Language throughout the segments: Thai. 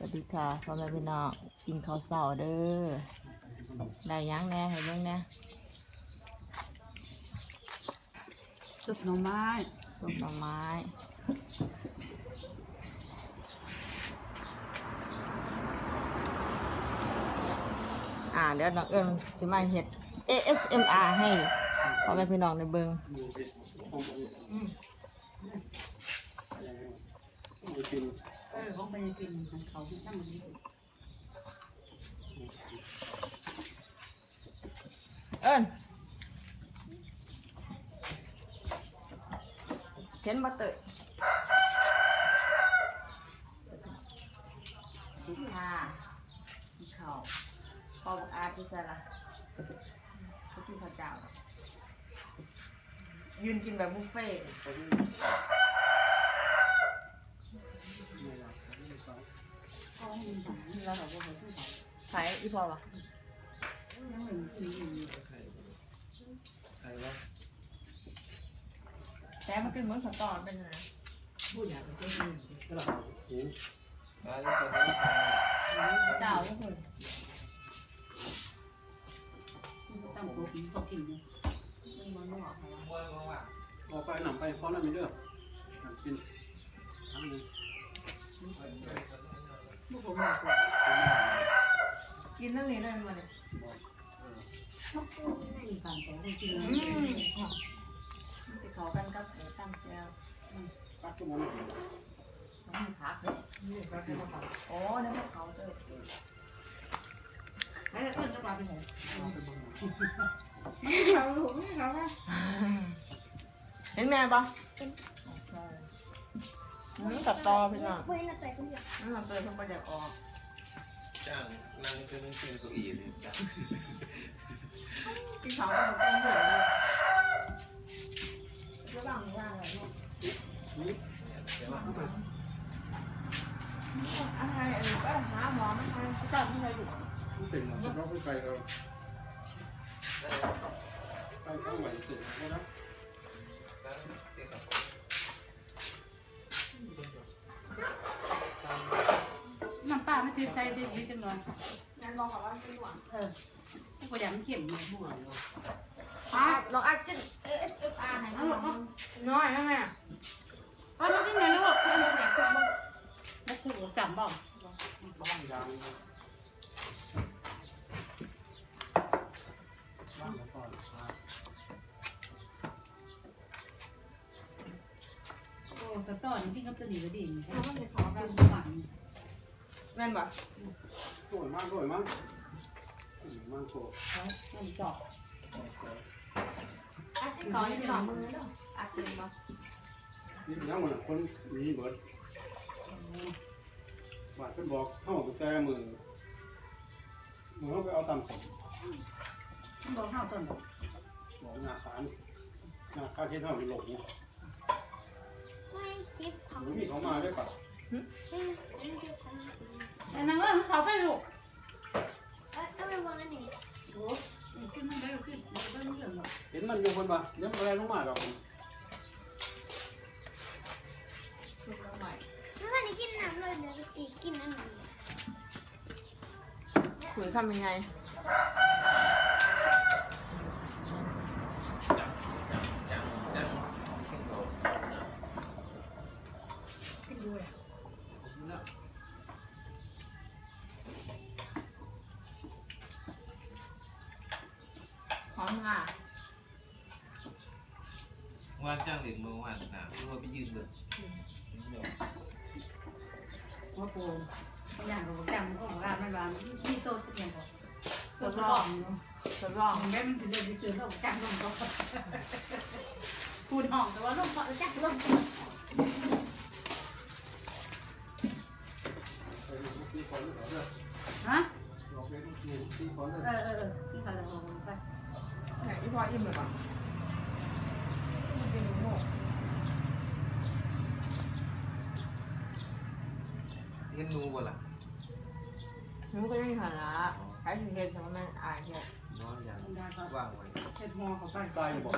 สวัสดีค่ะพ่อแม่พี่น้องกินข้าวเสาเด้อได้หยังแหน่ให้เบิ่งแหน่สุดหน่อไม้ต้มหน่อไม้อ่าเดี๋ยวน้องเอิญสิมาเฮ็ด ASMR ให้พ่อแม่พี่น้องในเบิ่งเออของไปเป็นของเขาที่ตั้งมันนี้เอิญเห็นบ่เตยดีค่ะกินข้าวพ่อบอกอาที่ใส่ละเขากินข้าวเจ้า ยืนกินแบบบุฟเฟ่ต์ เราแบบว่าเขาที่ไหนใช่อีพอวะยังเหมือนกินอยู่แต่มันกินเหมือนสตอเป็นไงผู้ใหญ่ก็เป็นอยู่เจ้าทุกคนตั้งโต๊ะกินเขากินเนี่ยมันมันหนวกค่ะออกไปหนำไปเพราะนั่นไม่เลือก เขากันกับหมูตั้มแจ่วตักชั่วโมงไม่ถึงน้ำมันผักเลยโอ้นี่พวกเขาเจอแล้วเพื่อนจะปลาไปไหนเอาไปเบิ่งหน่อยเขาลูกไม่เขาว่าเห็นแม่ปะนี่สตอพี่น้องไม่น่าใจคนเดียวนี่เราเจอเพิ่งไปเด็กออกจ้างนั่งจนเป็นเก้าอี้เลยจ้าง พี่เขาก็ต้องเหนื่อยเลยระหว่างว่างอะไรลูกใช่ไหมอะไรก็หาหมอม่ใช่พี่ต้นไม่ใช่อยู่มันเป็นหรอกเราไปไกลเราไปข้างไหนถึงแล้วนะน้ำปลาไม่ติดใจดีจังเลย งานมองกับว่าเป็นหวังเออพวกก็ยังเข็มเลยหัวเลยอะลองอัดกิน ASMR ให้น้องน้อยนะแม่เออมันเป็นไงลูกนั่นคือจำบ่บ้านยางบ้านก่อนโอ้สตอนที่กับตัวนี้ก็ดีเขาก็จะขอกักันนหวานแม่นบ่ สวยมากสวยมากมากโซ่น้ำจอกอัดกินขอยังหนอมือเนาะอัดกินบ่นี่แล้วมันคนมีเบิร์ดบาดเป็นบอกเข้าไปแก้มือมือเขาไปเอาตำสมบอกข้าวต้นบอกหน้าขานหน้าข้าที่เท่ามันหลงเนี่ยไม่คิดทำหนูมีเขามาได้ปะไม่ไม่คิดทำ แต่นางเอ้ยเขาไปลูกเอ้ยเอาไปวางอันนี้โอ้ขึ้นมาได้ขึ้นมาได้เรื่องหรอกเห็นมันอยู่คนปะยังอะไรลงมาดอกกินแล้วใหม่แล้ววันนี้กินน้ำเลยเดี๋ยวอีกกินอันนี้คุยทำยังไง จ้างจ้างจ้างขึ้นเขา กินด้วยหอมงา ว่า จ้างเด็กเมื่อวานนะเพราะว่าไปยืนเบิกว่าปูอย่างของจำของร้านไม่ร้านมีโต๊ะเตียงก่อนตัวรองเนาะทดลองแม่มันเป็นเรื่องที่เจอแล้วจำลงก็พูดห้องแต่ว่าลงก็จักลงที่คนเอเนี่ยฮะดอเออเออที่เขาลงไปไหนที่พออิ่มเลยปะ เป็นโง่เห็นนูบ่ล่ะมันก็ยังหันละใช้ถึงเห็นสมัยอายเนี่ยนอนอย่างได้ก็ว่างไว้เช็ดหอเขาไปใส่บอก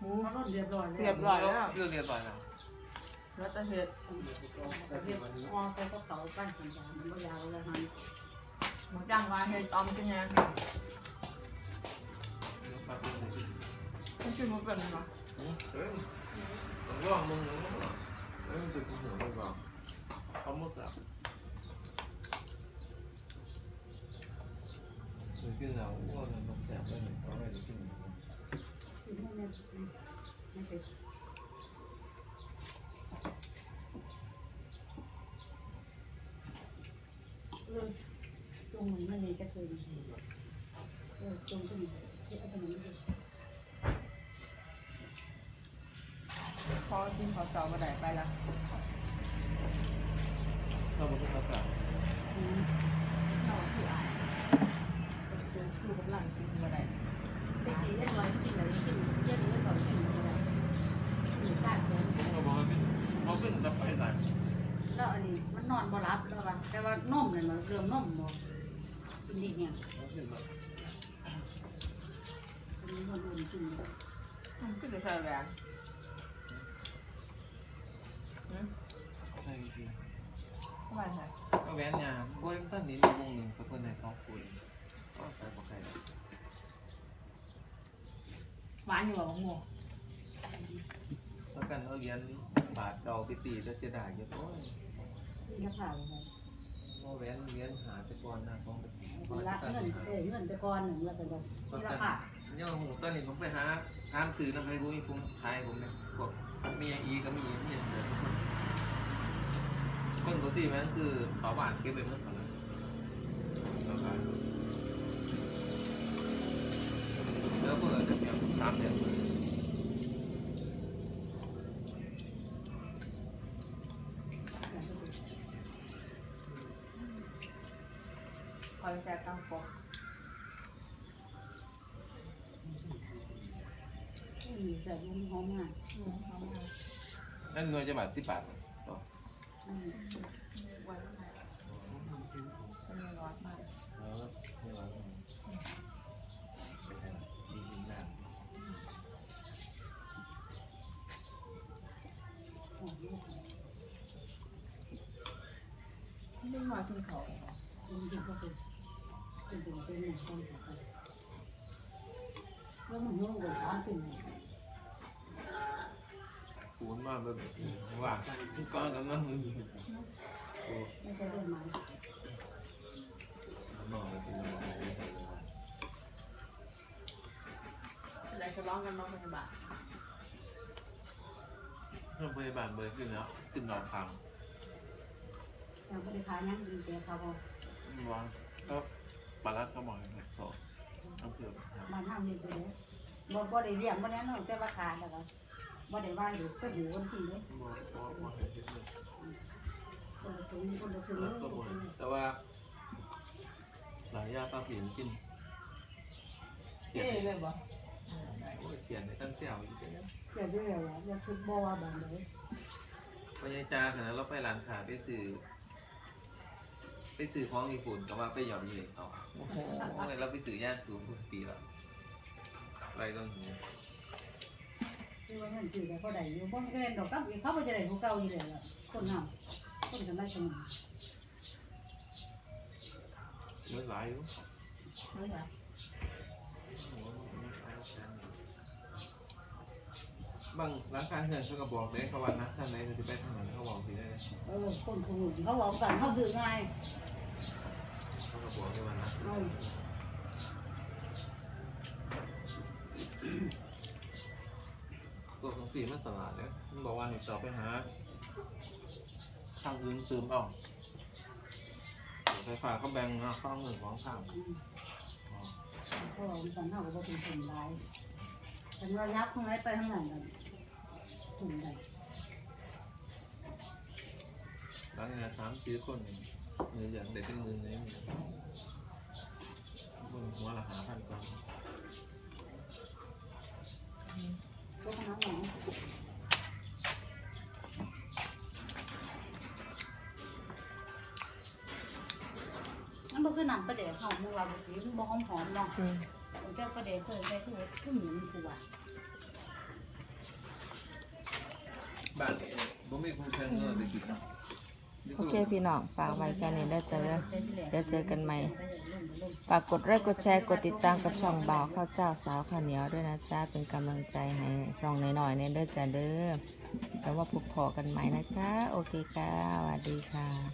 หมูเขาลดเรียบร้อยแล้วเรียบร้อยแล้วเรื่องเรียบร้อยแล้วแล้วจะเห็ดประเภทอ้อใส่กระเป๋าปั้นสัญญามันบ่ยาวเลยฮะหมูจังว่าเห็ดออมเป็นยังเดี๋ยวปลาเป็นอะไรมันคือ มันเป็นเนาะเฮ้ยต้องลองมึงมึงอะเฮ้ยมันจะกูหัวไปก่อนเอาหมดอ่หรือกินแล้วว่ามันต้องแสบไปหนึ่งเขาไม่ได้กินตรงนี้มันนี่ก็คือเออตรงตรงที่อาไปนี้พ เสาร์มาได้ไปละชอบมันก็ชอบแบบอืมเราคืออ่านเป็นซื้อคือกับหลังกินมาได้ไปกินเรียบร้อยกินอะไรกินเรียบร้อยกินอะไรกินชาติเลยผมก็บอกว่าเป็นเขาเป็นจะไปไหนแล้วอันนี้มันนอนบ่รับแล้วว่ะแต่ว่านมเนี่ยมันเริ่มนมบ่กินดีเนี่ยเขาเป็นแบบอันนี้มันอุ่นกินมันคือจะใส่แหวน ใช่จริงทำไมใส่ก็แว้นยาบ้วยต้นนี้วงหนึ่งเขาคนในท้องคุยก็ใส่ปากไก่หวานอยู่หรอโง่แล้วกันเอาเหรียญบาทเก่าไปตีแล้วเสียดายเยอะโอ้ยกินกระเพราเลยว่าแว้นเหรียญหาแต่ก่อนนะของละเงินเอ้ยเงินแต่ก่อนหนึ่งแล้วก็แบบนี่ละค่ะเนี่ยหูตอนนี้ผมไปหาทามซื้อน้ำให้กูผมขายผมเนี่ยพวก มียอีก็มีเมียเดือคนปกติมันคือขอบ้านเก็บไปเมื่อก่อนแล้วก็แล้วก็จะเก็บสามเดือนคอยแซ่ตั้งปก อืมแต่มันหอมมากอืมเอามานั่นหน่วยจะบาทสิบบาทต่ออืมไว้ให้เป็นร้อนมากแล้วไม่ร้อนไปแทนดีกินน้หอมมากไม่มากินเขาวจริงๆก็คือเป็นเป็นเป็นหนึ่งคนต่อไปแล้วมันยุ่งกับความเป็นำคูณ มากแบบว่าก้อนกันนั่งมือโอ้ไม่ใช่เรื่องมันมองไปทีละมองไปทีละอะไรจะร้องกันน้องพยาบาลโรงพยาบาลเบอร์ขึ้นแล้วขึ้นดอกพังเราไม่ได้ขายนั่งดีเจเขาบอกวางก็ปลาลัดก็มองอย่างนี้ต่อต้องเผื่อครับมานั่งดีเจเลยบ่บ่ได้เลี้ยงบ่แน่นอนแต่ว่าขายแล้วก็ บ่ได้ว่าอยู่ก็อยู่คนที่เลยบ่บ่บ่เห็นที่เลยคนละถุงคนละถุงแล้วก็บ่แต่ว่า หลายยาปลาผีกินเขีเอ๊ยนเลยบ่โอ้ยเขียนในตั้งเสี่ยวอยู่ตรงนี้เกิดด้วยแล้วแล้วคือบ่ว่าบางเลยพญาจาขณะเราไปร้านค้าไปซื้อไปซื้อของญี่ปุ่นก็ว่าไปหยอดเย่ต่อโอ้โหเราไปซื้อยาสูบทุกปีแล้วไรก็อ ย่างนี้คือว่าเงินคือก็ได้อยู่บ่เงินดอกกับเขาบ่จะได้ผู้เก่าอยู่แล้วคนเฮาคนกันได้สมเมื่อหลายอยู่ไม่ใช่บางร้านค้าเงินเขาก็บอกเลยเขาว่านักทางไหนจะไปทางไหนเขาบอกสิได้เออคนคนเขาบอกกันเขาดื้อง่ายเขาก็บอกเลยว่านะเสีมันตลาดเนี่ยมันบอกว่าให้ต่อไปหาทางอื่นซื้อเอาไฟฟ้าเขาแบ่งนะข้างหนึ่งของข้างเขาบอกกันเฮาก็บ่เป็นคนร้ายฉันว่ายับข้างไหนไปข้างไหนกันถุงใดหลังจากถามซื้อคนมืออย่างเด็กเป็นมือไหนบนหัวละหาพันกว่า นบ่คือน้ำประเดี๋ยวเขาเมื่อวานเมื่อกี้มันบ่หอมหอมเนาะอืมเจ้าประเดี๋ยวเคยได้คือคือเหมือนกูอะบ้านผมไม่คุ้มเชิงก็ไปกินเนาะโอเคพี่น้องฝากไว้แค่นี้ได้อเจอเดี๋ยวเจอกันใหม่ฝากกดไลค์กดแชร์กดติดตามกับช่องบ่าวข้าวเจ้าสาวข้าวเหนียวด้วยนะจ๊ะเป็นกำลังใจให้ช่องน้อยๆเนี่ยเด้อจ้าเด้อแล้วว่าพบพอกันใหม่นะคะ โอเคค่ะสวัสดีค่ะ